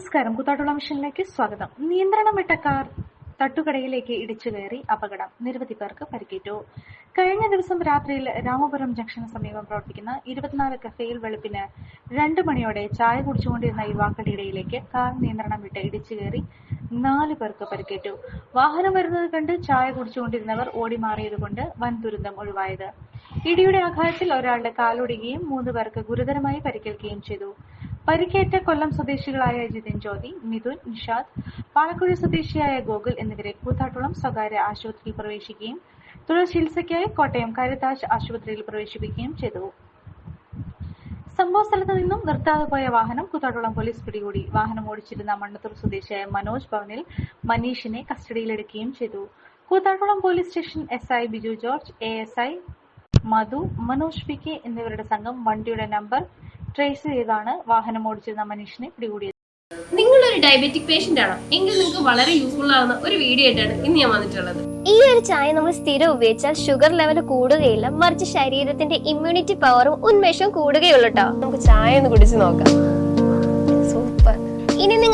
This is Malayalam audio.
നമസ്കാരം. കൂത്താട്ടുള്ള മിഷനിലേക്ക് സ്വാഗതം. നിയന്ത്രണം വിട്ട കാർ തട്ടുകടയിലേക്ക് ഇടിച്ചു കയറി അപകടം. നിരവധി പേർക്ക് പരിക്കേറ്റു. കഴിഞ്ഞ ദിവസം രാത്രിയിൽ രാമപുരം ജംഗ്ഷന് സമീപം പ്രവർത്തിക്കുന്ന ഇരുപത്തിനാല് കഫേയിൽ വെളുപ്പിന് രണ്ട് മണിയോടെ ചായ കുടിച്ചുകൊണ്ടിരുന്ന യുവാക്കളുടെ ഇടയിലേക്ക് കാർ നിയന്ത്രണം വിട്ട് ഇടിച്ചു കയറി നാല് പേർക്ക് പരിക്കേറ്റു. വാഹനം വരുന്നത് കണ്ട് ചായ കുടിച്ചുകൊണ്ടിരുന്നവർ ഓടി മാറിയതുകൊണ്ട് വൻ ദുരന്തം ഒഴിവായത്. ഇടിയുടെ ആഘാതത്തിൽ ഒരാളുടെ കാലൊടിയുകയും മൂന്ന് പേർക്ക് ഗുരുതരമായി പരിക്കേൽക്കുകയും ചെയ്തു. പരിക്കേറ്റ കൊല്ലം സ്വദേശികളായ ജിതിൻ ജ്യോതി മിഥുൻ നിഷാദ് പാലക്കുഴ സ്വദേശിയായ ഗോകുൽ എന്നിവരെ കൂത്താട്ടുളം സ്വകാര്യ ആശുപത്രിയിൽ പ്രവേശിക്കുകയും തുടർ ചികിത്സയ്ക്കായി കോട്ടയം കരുതാജ് ആശുപത്രിയിൽ പ്രവേശിപ്പിക്കുകയും ചെയ്തു. സംഭവ സ്ഥലത്ത് നിന്നും നിർത്താതെ പോയ വാഹനം കൂത്താട്ടുളം പോലീസ് പിടികൂടി. വാഹനം ഓടിച്ചിരുന്ന മണ്ണത്തൂർ സ്വദേശിയായ മനോജ് ഭവനിൽ മനീഷിനെ കസ്റ്റഡിയിലെടുക്കുകയും ചെയ്തു. Koothattukulam police station S I Biju George A S I Madhu Manoj P K എന്നിവരുടെ സംഘം വണ്ടിയുടെ നമ്പർ ട്രേസ് ചെയ്താണ് വാഹനം ഓടിച്ചിരുന്ന മനുഷ്യനെ പിടികൂടിയത്. നിങ്ങൾ ഒരു ഡയബറ്റിക് പേഷ്യന്റ് ആണോ? എങ്കിൽ നിങ്ങൾക്ക് വളരെ യൂസ്ഫുൾ ആവുന്ന ഒരു വീഡിയോ ആയിട്ടാണ് ഇന്ന് ഞാൻ വന്നിട്ടുള്ളത്. ഈ ഒരു ചായ നമ്മൾ സ്ഥിരം ഉപയോഗിച്ചാൽ ഷുഗർ ലെവൽ കൂടുകയില്ല മറിച്ച് ശരീരത്തിന്റെ ഇമ്മ്യൂണിറ്റി പവറും ഉന്മേഷവും കൂടുകയുള്ളൂ കേട്ടോ നമുക്ക് ചായ ഒന്ന് കുടിച്ച് നോക്കാം.